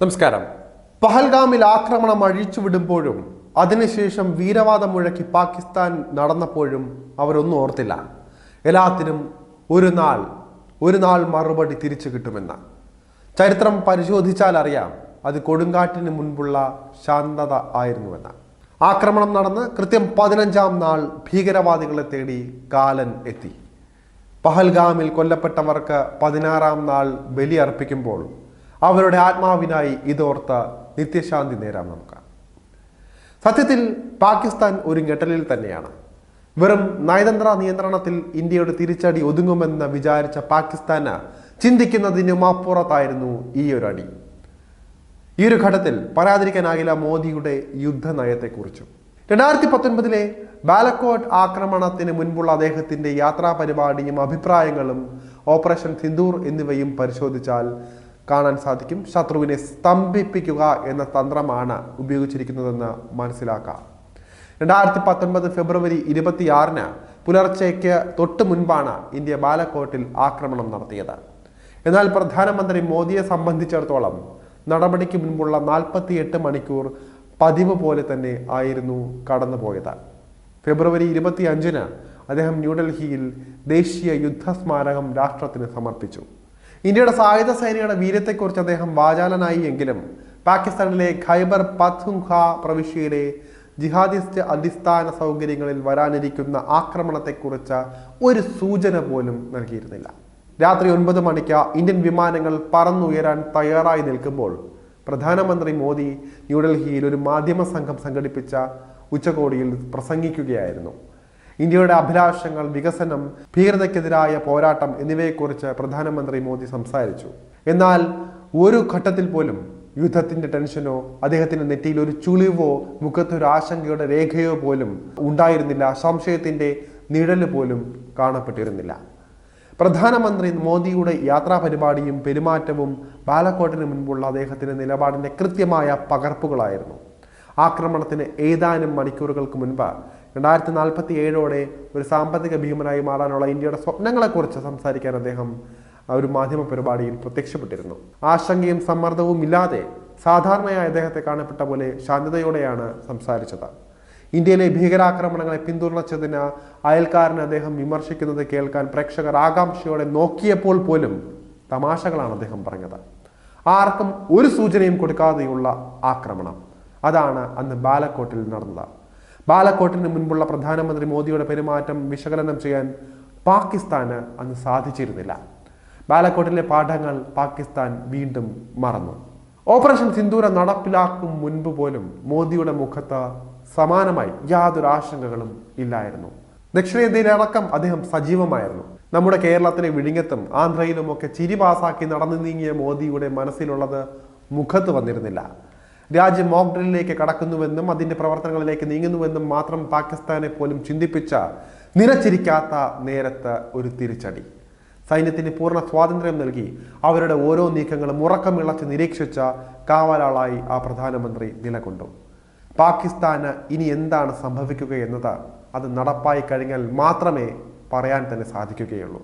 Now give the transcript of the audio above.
നമസ്കാരം. പഹൽഗാമിൽ ആക്രമണം അഴിച്ചുവിടുമ്പോഴും അതിനുശേഷം വീരവാദം മുഴക്കി പാകിസ്ഥാൻ നടന്നപ്പോഴും അവരൊന്നും ഓർത്തില്ല. എല്ലാത്തിനും ഒരു നാൾ ഒരു നാൾ മറുപടി തിരിച്ചു കിട്ടുമെന്ന്. ചരിത്രം പരിശോധിച്ചാൽ അറിയാം അത് കൊടുങ്കാറ്റിന് മുൻപുള്ള ശാന്തത ആയിരുന്നുവെന്ന്. ആക്രമണം നടന്ന് കൃത്യം പതിനഞ്ചാം നാൾ ഭീകരവാദികളെ തേടി കാലൻ എത്തി. പഹൽഗാമിൽ കൊല്ലപ്പെട്ടവർക്ക് പതിനാറാം നാൾ ബലി അർപ്പിക്കുമ്പോൾ അവരുടെ ആത്മാവിനായി ഇതോർത്ത നിത്യശാന്തി നേരാം നമുക്ക്. സത്യത്തിൽ പാകിസ്ഥാൻ ഒരു ഞെട്ടലിൽ തന്നെയാണ്. വെറും നയതന്ത്ര നിയന്ത്രണത്തിൽ ഇന്ത്യയുടെ തിരിച്ചടി ഒതുങ്ങുമെന്ന് വിചാരിച്ച പാകിസ്ഥാന് ചിന്തിക്കുന്നതിനും അപ്പുറത്തായിരുന്നു ഈ ഒരു അടി. ഈ ഒരു ഘട്ടത്തിൽ പറയാതിരിക്കാനാകില്ല മോദിയുടെ യുദ്ധനയത്തെക്കുറിച്ചും. രണ്ടായിരത്തി പത്തൊൻപതിലെ ബാലക്കോട്ട് ആക്രമണത്തിന് മുൻപുള്ള അദ്ദേഹത്തിന്റെ യാത്രാ പരിപാടിയും അഭിപ്രായങ്ങളും ഓപ്പറേഷൻ സിന്ദൂർ എന്നിവയും പരിശോധിച്ചാൽ കാണാൻ സാധിക്കും. ശത്രുവിനെ സ്തംഭിപ്പിക്കുക എന്ന തന്ത്രമാണ് ഉപയോഗിച്ചിരിക്കുന്നതെന്ന് മനസ്സിലാക്കാം. രണ്ടായിരത്തി പത്തൊൻപത് ഫെബ്രുവരി ഇരുപത്തിയാറിന് പുലർച്ചയ്ക്ക് തൊട്ടു മുൻപാണ് ഇന്ത്യ ബാലക്കോട്ടിൽ ആക്രമണം നടത്തിയത്. എന്നാൽ പ്രധാനമന്ത്രി മോദിയെ സംബന്ധിച്ചിടത്തോളം നടപടിക്ക് മുൻപുള്ള നാൽപ്പത്തിയെട്ട് മണിക്കൂർ പതിവ് പോലെ തന്നെ ആയിരുന്നു കടന്നുപോയത്. ഫെബ്രുവരി ഇരുപത്തി അഞ്ചിന് അദ്ദേഹം ന്യൂഡൽഹിയിൽ ദേശീയ യുദ്ധ സ്മാരകം രാഷ്ട്രത്തിന് സമർപ്പിച്ചു. ഇന്ത്യയുടെ സായുധ സേനയുടെ വീര്യത്തെക്കുറിച്ച് അദ്ദേഹം വാചാലനായി എങ്കിലും പാകിസ്ഥാനിലെ ഖൈബർ പത്ഹുൻഖ പ്രവിശ്യയിലെ ജിഹാദിസ്റ്റ് അടിസ്ഥാന സൗകര്യങ്ങളിൽ വരാനിരിക്കുന്ന ആക്രമണത്തെക്കുറിച്ച് ഒരു സൂചന പോലും നൽകിയിരുന്നില്ല. രാത്രി ഒൻപത് മണിക്ക് ഇന്ത്യൻ വിമാനങ്ങൾ പറന്നുയരാൻ തയ്യാറായി നിൽക്കുമ്പോൾ പ്രധാനമന്ത്രി മോദി ന്യൂഡൽഹിയിൽ ഒരു മാധ്യമ സംഘം സംഘടിപ്പിച്ച ഉച്ചകോടിയിൽ പ്രസംഗിക്കുകയായിരുന്നു. ഇന്ത്യയുടെ അഭിലാഷങ്ങൾ വികസനം ഭീകരതയ്ക്കെതിരായ പോരാട്ടം എന്നിവയെക്കുറിച്ച് പ്രധാനമന്ത്രി മോദി സംസാരിച്ചു. എന്നാൽ ഒരു ഘട്ടത്തിൽ പോലും യുദ്ധത്തിന്റെ ടെൻഷനോ അദ്ദേഹത്തിന്റെ നെറ്റിയിൽ ഒരു ചുളിവോ മുഖത്തൊരു ആശങ്കയുടെ രേഖയോ പോലും ഉണ്ടായിരുന്നില്ല. സംശയത്തിന്റെ നിഴൽ പോലും കാണപ്പെട്ടിരുന്നില്ല. പ്രധാനമന്ത്രി മോദിയുടെ യാത്രാ പരിപാടിയും പെരുമാറ്റവും ബാലക്കോട്ടിന് മുൻപുള്ള അദ്ദേഹത്തിന്റെ നിലപാടിന്റെ കൃത്യമായ പകർപ്പുകളായിരുന്നു. ആക്രമണത്തിന് ഏതാനും മണിക്കൂറുകൾക്ക് മുൻപ് രണ്ടായിരത്തി നാൽപ്പത്തി ഏഴോടെ ഒരു സാമ്പത്തിക ഭീമനായി മാറാനുള്ള ഇന്ത്യയുടെ സ്വപ്നങ്ങളെക്കുറിച്ച് സംസാരിക്കാൻ അദ്ദേഹം ഒരു മാധ്യമ പരിപാടിയിൽ പ്രത്യക്ഷപ്പെട്ടിരുന്നു. ആശങ്കയും സമ്മർദ്ദവും ഇല്ലാതെ സാധാരണയായി അദ്ദേഹത്തെ കാണപ്പെട്ട പോലെ ശാന്തതയോടെയാണ് സംസാരിച്ചത്. ഇന്ത്യയിലെ ഭീകരാക്രമണങ്ങളെ പിന്തുണച്ചതിന് അയൽക്കാരനെ അദ്ദേഹം വിമർശിക്കുന്നത് കേൾക്കാൻ പ്രേക്ഷകർ ആകാംക്ഷയോടെ നോക്കിയപ്പോൾ പോലും തമാശകളാണ് അദ്ദേഹം പറഞ്ഞത്. ആർക്കും ഒരു സൂചനയും കൊടുക്കാതെയുള്ള ആക്രമണം. അതാണ് അന്ന് ബാലക്കോട്ടിൽ നടന്നത്. ബാലക്കോട്ടിന് മുൻപുള്ള പ്രധാനമന്ത്രി മോദിയുടെ പെരുമാറ്റം വിശകലനം ചെയ്യാൻ പാകിസ്ഥാന് അന്ന് സാധിച്ചിരുന്നില്ല. ബാലക്കോട്ടിലെ പാഠങ്ങൾ പാകിസ്ഥാൻ വീണ്ടും മറന്നു. ഓപ്പറേഷൻ സിന്ദൂര നടപ്പിലാക്കും മുൻപ് പോലും മോദിയുടെ മുഖത്ത് സമാനമായി യാതൊരു ആശങ്കകളും ഇല്ലായിരുന്നു. ദക്ഷിണേന്ത്യയിലടക്കം അദ്ദേഹം സജീവമായിരുന്നു. നമ്മുടെ കേരളത്തിലെ വിഴിഞ്ഞത്തും ആന്ധ്രയിലുമൊക്കെ ചിരി പാസാക്കി നടന്നു നീങ്ങിയ മോദിയുടെ മനസ്സിലുള്ളത് മുഖത്ത് വന്നിരുന്നില്ല. രാജ്യം മോക്ഡ്രിലേക്ക് കടക്കുന്നുവെന്നും അതിന്റെ പ്രവർത്തനങ്ങളിലേക്ക് നീങ്ങുന്നുവെന്നും മാത്രം പാകിസ്ഥാനെ പോലും ചിന്തിപ്പിച്ച നിലച്ചിരിക്കാത്ത നേരത്ത് ഒരു തിരിച്ചടി. സൈന്യത്തിന് പൂർണ സ്വാതന്ത്ര്യം നൽകി അവരുടെ ഓരോ നീക്കങ്ങളും ഉറക്കമിളച്ച് നിരീക്ഷിച്ച കാവലാളായി ആ പ്രധാനമന്ത്രി നിലകൊണ്ടു. പാകിസ്ഥാന് ഇനി എന്താണ് സംഭവിക്കുക എന്നത് അത് നടപ്പായി കഴിഞ്ഞാൽ മാത്രമേ പറയാൻ തന്നെ സാധിക്കുകയുള്ളൂ.